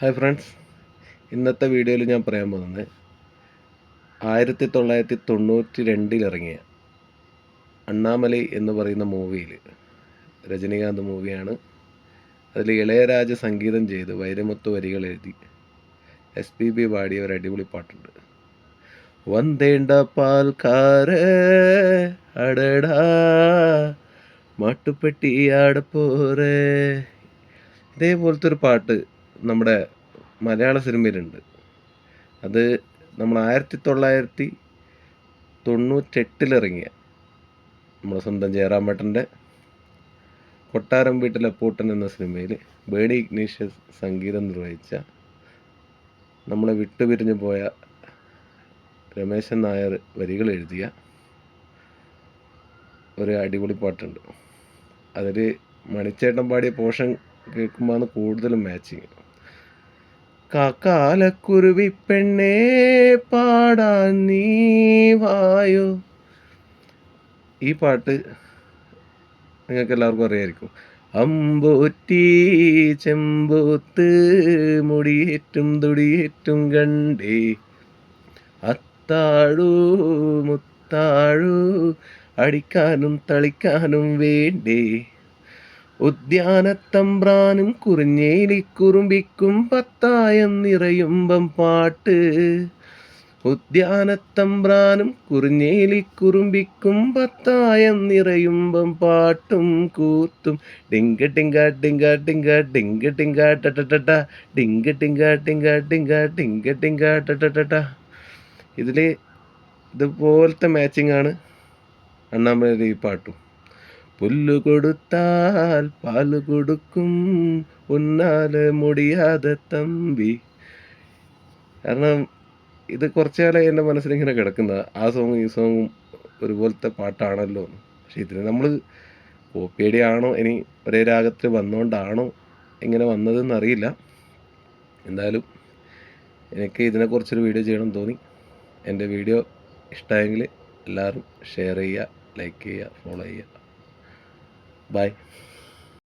Hi friends. ഇന്നത്തെ വീഡിയോയിൽ ഞാൻ പറയാൻ പോകുന്നത് ആയിരത്തി തൊള്ളായിരത്തി തൊണ്ണൂറ്റി രണ്ടിൽ ഇറങ്ങിയ അണ്ണാമലൈ എന്ന് പറയുന്ന മൂവിയിൽ രജനീകാന്ത് മൂവിയാണ്. അതിൽ ഇളയരാജ സംഗീതം ചെയ്ത് വൈരമുത്ത് വരികൾ എഴുതി എസ് പി ബി പാടിയ ഒരു അടിപൊളി പാട്ടുണ്ട്. വന്തേണ്ട പാൽക്കാര് അടടാ മാട്ടുപ്പെട്ടി ആടപ്പോറേ ഇതേപോലത്തെ ഒരു പാട്ട് നമ്മുടെ മലയാള സിനിമയിലുണ്ട്. അത് നമ്മൾ ആയിരത്തി തൊള്ളായിരത്തി തൊണ്ണൂറ്റെട്ടിലിറങ്ങിയ നമ്മുടെ സ്വന്തം ജയറാമേട്ടന്റെ കൊട്ടാരം വീട്ടിലെ പൂട്ടൻ എന്ന സിനിമയിൽ ബേഡി ഇഗ്നീഷ്യസ് സംഗീതം നിർവഹിച്ച നമ്മളെ വിട്ടുപിരിഞ്ഞു പോയ രമേശൻ നായർ വരികൾ എഴുതിയ ഒരു അടിപൊളി പാട്ടുണ്ട്. അതിൽ മണിച്ചേട്ടൻ പാടിയ പോഷൻ കേൾക്കുമ്പോൾ കൂടുതലും മാച്ചിങ് കാക്കാലക്കുരുവി പെണ്ണേ പാടാൻ നീ വായോ? ഈ പാട്ട് നിങ്ങൾക്ക് എല്ലാവർക്കും അറിയായിരിക്കും. അമ്പൂറ്റി ചെമ്പൂത്ത് മുടിയേറ്റും തുടിയേറ്റും കണ്ടേ അത്താഴു മുത്താഴു അടിക്കാനും തളിക്കാനും വേണ്ടേ ഉദ്യാനത്തമ്പ്രാനും കുറിഞ്ഞേലിക്കുറുമ്പിക്കും പത്തായം നിറയുമ്പം പാട്ട്. ഉദ്യാനത്തമ്പ്രാനും കുറിഞ്ഞേലിക്കുറുമ്പിക്കും പത്തായം നിറയുമ്പം പാട്ടും കൂത്തും. ഡിങ്ക ടിങ്ക ടിങ്ക ടിങ്ക ഡിങ്ക ടിങ്ക ടട്ടട്ട ഡിങ്ക ടിങ്ക ടിങ്ക ടിങ്ക ഡിങ്ക ടിങ്ക ടട്ടട്ട ഇതിൽ ഇതുപോലത്തെ മാച്ചിങ് ആണ് അണ്ണാമലൈ ഈ പാട്ടും. പുല്ലു കൊടുത്താൽ പാൽ കൊടുക്കും. ഉന്നാൽ മുടിയാതെ തമ്പി. കാരണം ഇത് കുറച്ചു കാലം എന്റെ മനസ്സിലിങ്ങനെ കിടക്കുന്ന ആ സോങ്ങും ഈ സോങ്ങും ഒരുപോലത്തെ പാട്ടാണല്ലോ. പക്ഷേ ഇതിന് നമ്മൾ കോപ്പിയടിയാണോ? ഇനി ഒരേ രാഗത്തിൽ വന്നുകൊണ്ടാണോ ഇങ്ങനെ വന്നതെന്ന് അറിയില്ല. എന്തായാലും എനിക്ക് ഇതിനെക്കുറിച്ചൊരു വീഡിയോ ചെയ്യണം തോന്നി. എന്റെ വീഡിയോ ഇഷ്ടമായെങ്കിൽ എല്ലാവരും ഷെയർ ചെയ്യുക ലൈക്ക് ചെയ്യുക ഫോളോ ചെയ്യുക. Bye.